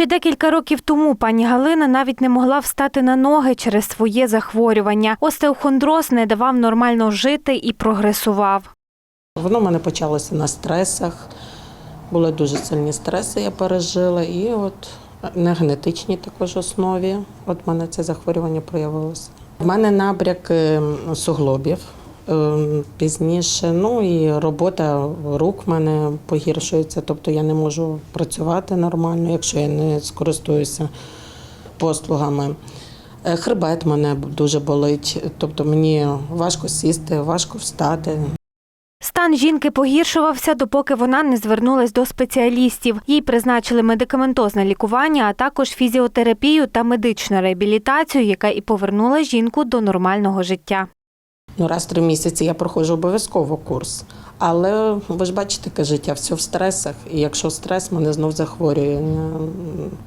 Ще декілька років тому пані Галина навіть не могла встати на ноги через своє захворювання. Остеохондроз не давав нормально жити і прогресував. Воно в мене почалося на стресах. Були дуже сильні стреси, я пережила. І от на генетичній також основі. От в мене це захворювання проявилося. У мене набряк е, суглобів пізніше. Ну і робота рук в мене погіршується. Тобто я не можу працювати нормально, якщо я не скористуюся послугами. Е, Хребет мене дуже болить, тобто мені важко сісти, важко встати. Стан жінки погіршувався, допоки вона не звернулась до спеціалістів. Їй призначили медикаментозне лікування, а також фізіотерапію та медичну реабілітацію, яка і повернула жінку до нормального життя. Ну, раз в три місяці я проходжу обов'язково курс. Але ви ж бачите, яке життя, все в стресах. І якщо стрес, мене знов захворює,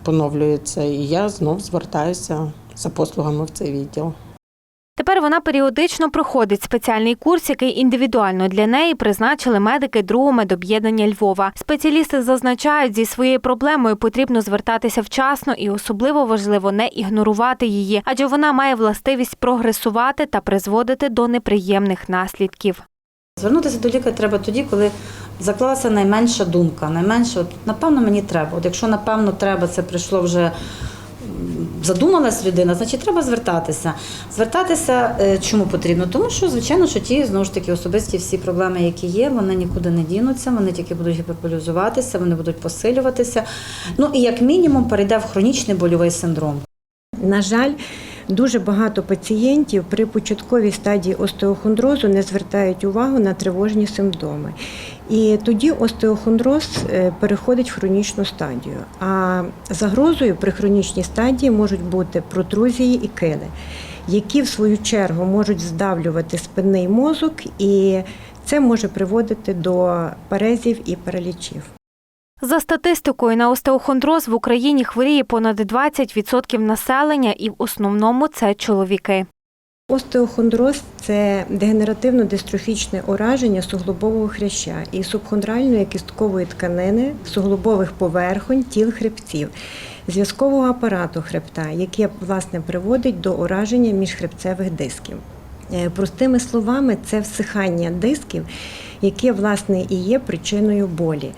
поновлюється. І я знов звертаюся за послугами в цей відділ. Вона періодично проходить спеціальний курс, який індивідуально для неї призначили медики другого медоб'єднання Львова. Спеціалісти зазначають, зі своєю проблемою потрібно звертатися вчасно і особливо важливо не ігнорувати її, адже вона має властивість прогресувати та призводити до неприємних наслідків. Звернутися до лікаря треба тоді, коли заклалася найменша думка. Найменше, от, напевно, мені треба. От якщо напевно треба, це прийшло вже задумалась людина, значить треба звертатися. Звертатися е, чому потрібно? Тому що, звичайно, що ті знову ж таки особисті всі проблеми, які є, вони нікуди не дінуться, вони тільки будуть гіперполізуватися, вони будуть посилюватися. Ну і як мінімум перейде в хронічний больовий синдром. На жаль, дуже багато пацієнтів при початковій стадії остеохондрозу не звертають увагу на тривожні симптоми. І тоді остеохондроз е, переходить в хронічну стадію. А загрозою при хронічній стадії можуть бути протрузії і кили, які в свою чергу можуть здавлювати спинний мозок, і це може приводити до парезів і паралічів. За статистикою, на остеохондроз в Україні хворіє понад 20% населення, і в основному це чоловіки. Остеохондроз це дегенеративно-дистрофічне ураження суглобового хряща і субхондральної кісткової тканини, суглобових поверхонь, тіл хребців, зв'язкового апарату хребта, яке власне приводить до ураження міжхребцевих дисків. Е, Простими словами, це всихання дисків, яке власне і є причиною болі.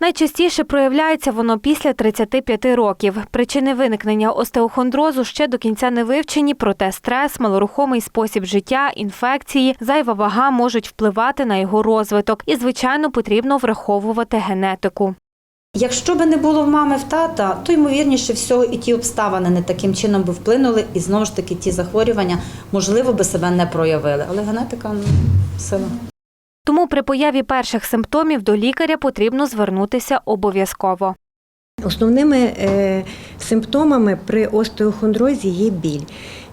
Найчастіше проявляється воно після 35 років. Причини виникнення остеохондрозу ще до кінця не вивчені, проте стрес, малорухомий спосіб життя, інфекції, зайва вага можуть впливати на його розвиток. І, звичайно, потрібно враховувати генетику. Якщо би не було в мами в тата, то ймовірніше всього і ті обставини не таким чином би вплинули, і знову ж таки ті захворювання можливо би себе не проявили. Але генетика ну, сила. Тому при появі перших симптомів до лікаря потрібно звернутися обов'язково. Основними е, симптомами при остеохондрозі є біль.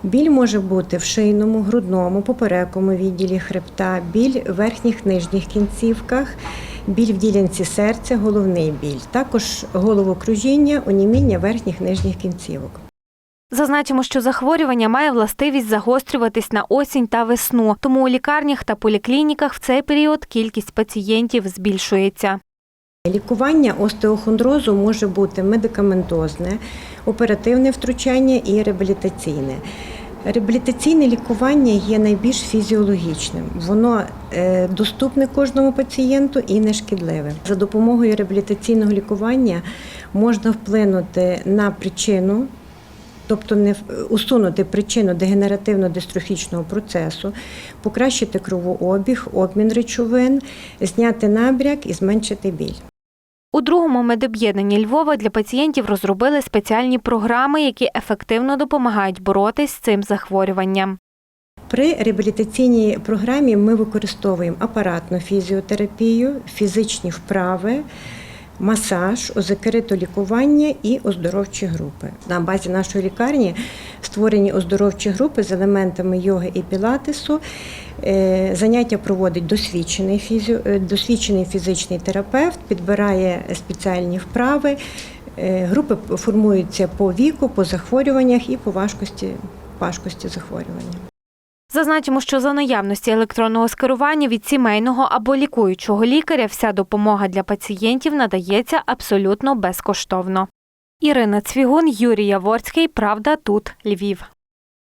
Біль може бути в шийному, грудному, поперековому відділі хребта, біль в верхніх нижніх кінцівках, біль в ділянці серця, головний біль. Також головокружіння, оніміння верхніх нижніх кінцівок. Зазначимо, що захворювання має властивість загострюватись на осінь та весну, тому у лікарнях та поліклініках в цей період кількість пацієнтів збільшується. Лікування остеохондрозу може бути медикаментозне, оперативне втручання і реабілітаційне. Реабілітаційне лікування є найбільш фізіологічним. Воно е, доступне кожному пацієнту і не шкідливе. За допомогою реабілітаційного лікування можна вплинути на причину, тобто не усунути причину дегенеративно-дистрофічного процесу, покращити кровообіг, обмін речовин, зняти набряк і зменшити біль. У другому медоб'єднанні Львова для пацієнтів розробили спеціальні програми, які ефективно допомагають боротись з цим захворюванням. При реабілітаційній програмі ми використовуємо апаратну фізіотерапію, фізичні вправи, масаж, озокеритолікування і оздоровчі групи. На базі нашої лікарні створені оздоровчі групи з елементами йоги і пілатесу. Е, Заняття проводить досвідчений, фізіо, е, досвідчений фізичний терапевт, підбирає спеціальні вправи. Е, Групи формуються по віку, по захворюваннях і по важкості, важкості захворювання. Зазначимо, що за наявності електронного скерування від сімейного або лікуючого лікаря вся допомога для пацієнтів надається абсолютно безкоштовно. Ірина Цвігун, Юрій Яворський. Правда, тут Львів.